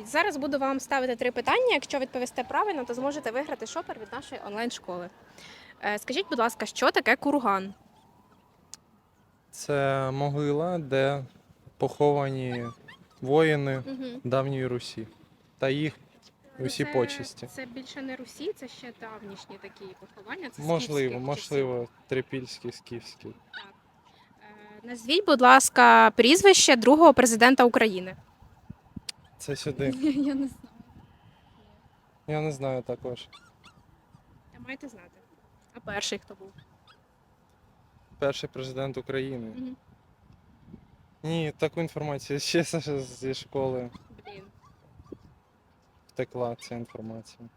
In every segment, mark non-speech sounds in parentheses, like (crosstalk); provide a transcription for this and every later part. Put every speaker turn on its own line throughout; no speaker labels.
Зараз буду вам ставити три питання. Якщо відповісте правильно, то зможете виграти шопер від нашої онлайн-школи. Е, Скажіть, будь ласка, що таке курган?
Це могила, де поховані воїни давньої Русі та їх усі почесті.
Це більше не Русі, це ще давнішні такі поховання. Це
Можливо,
скіфських
можливо, трипільський, скіфський.
часів. Е, Назвіть, будь ласка, прізвище другого президента України.
Це сюди.
Я не знаю.
Я не знаю також.
А маєте знати. А перший хто був?
Перший президент України.
Мгм.
Ні, таку інформацію ще з- зі школи
Блін.
втекла ця інформація.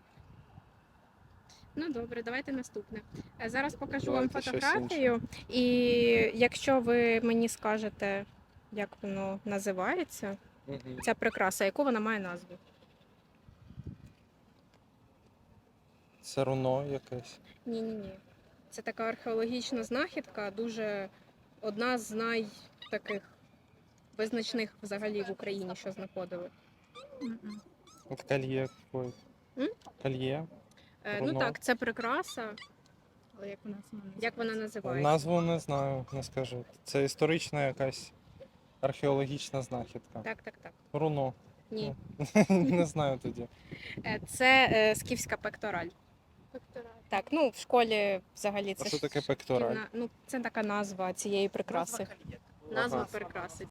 Ну добре, давайте наступне. Е, Зараз покажу
Давайте
вам
щось
фотографію, і якщо ви мені скажете, як воно називається. Ця прикраса, яку вона має назву?
Це руно якесь.
Ні, ні, ні. Це така археологічна знахідка, дуже одна з найтаких визначних взагалі в Україні, що знаходили.
От кольє какое.
М?
Кольє.
Е, ну
Руно.
так, це прикраса.
Але як вона сама
Як вона називається?
Назву не знаю, не скажу. Це історична якась археологічна знахідка.
Так, так, так.
Руно.
Ні. (laughs)
Не знаю тоді.
Е, Це е, скіфська пектораль. Так, ну в школі взагалі
А
це
що
ж
таке пектораль?
шкільна- Ну, це така назва цієї прикраси. Назва прикраси.